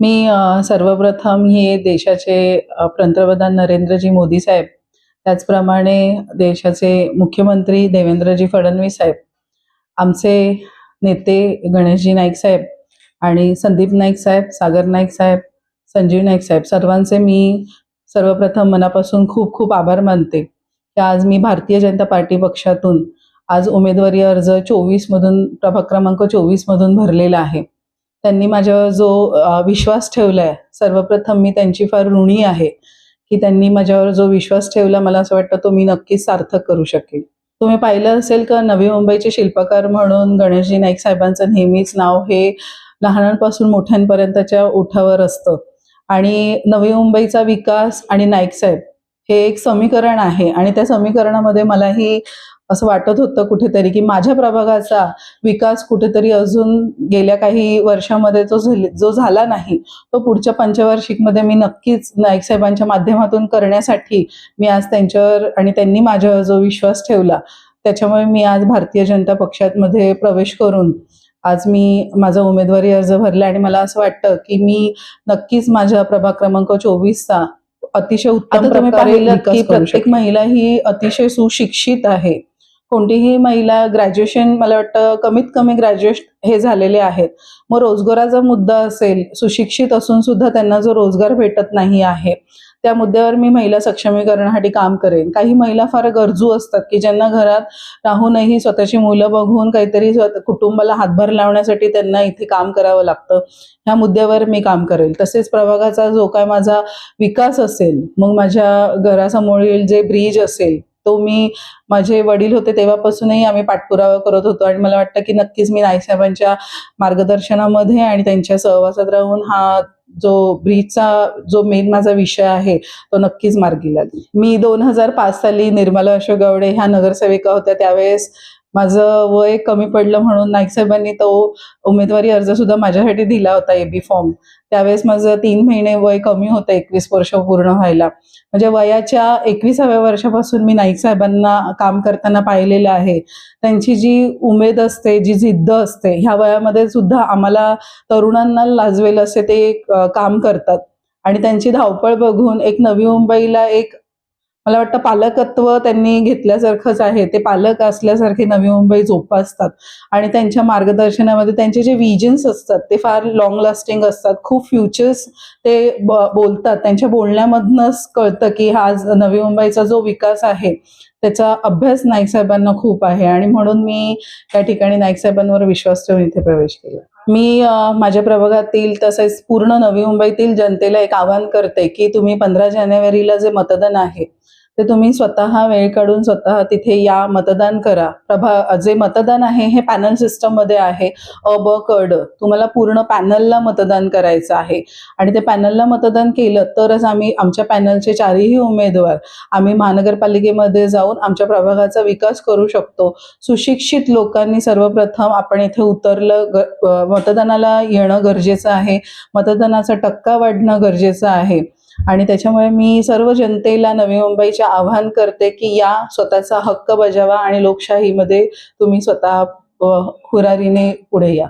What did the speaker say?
मी सर्वप्रथम हे देशाचे पंतप्रधान नरेंद्रजी मोदी साहेब त्याचप्रमाणे देशाचे मुख्यमंत्री देवेंद्रजी फडणवीस साहेब आमचे नेते गणेशजी नाईक साहेब आणि संदीप नाईक साहेब सागर नाईक साहेब संजीव नाईक साहेब सर्वांचे मी सर्वप्रथम मनापासून खूप खूप आभार मानते की आज मी भारतीय जनता पार्टी पक्षातून आज उमेदवारी अर्ज चोवीसमधून प्रभाग क्रमांक चोवीसमधून भरलेला आहे. त्यांनी माझ्यावर जो विश्वास ठेवला आहे सर्वप्रथम मी त्यांची फार ऋणी आहे की त्यांनी माझ्यावर जो विश्वास ठेवला मला असं वाटतं तो मी नक्कीच सार्थक करू शकेल. तुम्ही पाहिलं असेल का नवी मुंबईचे शिल्पकार म्हणून गणेशजी नाईक साहेबांचं नेहमीच नाव हे लहानांपासून मोठ्यांपर्यंतच्या ओठावर असतं. आणि नवी मुंबईचा विकास आणि नाईक साहेब हे एक समीकरण आहे आणि त्या समीकरणामध्ये मलाही असं वाटत होतं कुठेतरी की माझ्या प्रभागाचा विकास कुठेतरी अजून गेल्या काही वर्षामध्ये जो झाले- जो झाला नाही तो पुढच्या पंचवार्षिकमध्ये मी नक्कीच नाईक साहेबांच्या माध्यमातून करण्यासाठी मी आज त्यांच्यावर आणि त्यांनी माझ्यावर जो विश्वास ठेवला त्याच्यामुळे मी आज भारतीय जनता पक्षामध्ये प्रवेश करून आज मी माझा उमेदवारी अर्ज भरला आणि मला असं वाटतं की मी नक्कीच माझ्या प्रभाग क्रमांक चोवीसचा अतिशय उत्तम प्रकारे प्रत्येक. महिला ही अतिशय सुशिक्षित आहे कोणतीही महिला ग्रॅज्युएशन मला वाटतं कमीत कमी ग्रॅज्युएशन हे झालेले आहेत. मग रोजगाराचा मुद्दा असेल सुशिक्षित असून सुद्धा त्यांना जो रोजगार भेटत नाही आहे त्या मुद्द्यावर मी महिला सक्षमीकरणासाठी काम करेन. काही महिला फार गरजू असतात की ज्यांना घरात राहूनही स्वतःची मुलं बघून काहीतरी कुटुंबाला हातभार लावण्यासाठी त्यांना इथे काम करावं लागतं. ह्या मुद्द्यावर मी काम करेल. तसेच प्रभागाचा जो काय माझा विकास असेल मग माझ्या घरासमोरील जे ब्रिज असेल तो मी माझे वडील होते तेव्हापासूनही आम्ही पाठपुरावा करत होतो आणि मला वाटतं की नक्कीच मी नाईसाहेबांच्या मार्गदर्शनामध्ये आणि त्यांच्या सहवासात राहून हा जो ब्रीजचा जो मेन माझा विषय आहे तो नक्कीच मार्गी लागेल. मी दोन हजार पाच साली निर्मला अशोक गावडे ह्या नगरसेविका होत्या त्यावेळेस माझं वय कमी पडलं म्हणून नाईक साहेबांनी तो उमेदवारी अर्ज सुद्धा माझ्यासाठी दिला होता एबी फॉर्म त्यावेळेस माझं तीन महिने वय कमी होतं एकवीस वर्ष पूर्ण व्हायला. म्हणजे वयाच्या एकविसाव्या वर्षापासून मी नाईक साहेबांना काम करताना पाहिलेलं आहे. त्यांची जी उमेद असते जी जिद्द असते ह्या वयामध्ये सुद्धा आम्हाला तरुणांना लाजवेल असे ते काम करतात. आणि त्यांची धावपळ बघून एक नवी मुंबईला एक मला वाटतं पालकत्व त्यांनी घेतल्यासारखंच आहे. ते पालक असल्यासारखे नवी मुंबई जोपासतात. आणि त्यांच्या मार्गदर्शनामध्ये त्यांचे जे विजन्स असतात ते फार लॉंग लास्टिंग असतात. खूप फ्युचर्स ते ब- बोलतात. त्यांच्या बोलण्यामधनंच कळतं की हा नवी मुंबईचा जो विकास आहे त्याचा अभ्यास नाईक साहेबांना खूप आहे. आणि म्हणून मी त्या ठिकाणी नाईक साहेबांवर विश्वास ठेवून इथे प्रवेश केला. मी माझ्या प्रभागातील तसेच पूर्ण नवी मुंबईतील जनतेला एक आवाहन करते की तुम्ही पंधरा जानेवारीला जे मतदान आहे ते तुम्ही स्वतः वेळ काढून स्वतः तिथे या मतदान करा. प्रभा जे मतदान आहे हे पॅनल सिस्टममध्ये आहे. अ ब कड तुम्हाला पूर्ण पॅनलला मतदान करायचं आहे. आणि ते पॅनलला मतदान केलं तरच आम्ही आमच्या पॅनलचे चारही उमेदवार आम्ही महानगरपालिकेमध्ये जाऊन आमच्या प्रभागाचा विकास करू शकतो. सुशिक्षित लोकांनी सर्वप्रथम आपण इथे उतरलं ग- मतदानाला येणं गरजेचं आहे. मतदानाचा टक्का वाढणं गरजेचं आहे. आणि त्याच्यामुळे मी सर्व जनतेला नवी मुंबईचे आवाहन करते की या स्वतःचा हक्क बजावा आणि लोकशाहीमध्ये तुम्ही स्वतः हुरारीने पुढे या.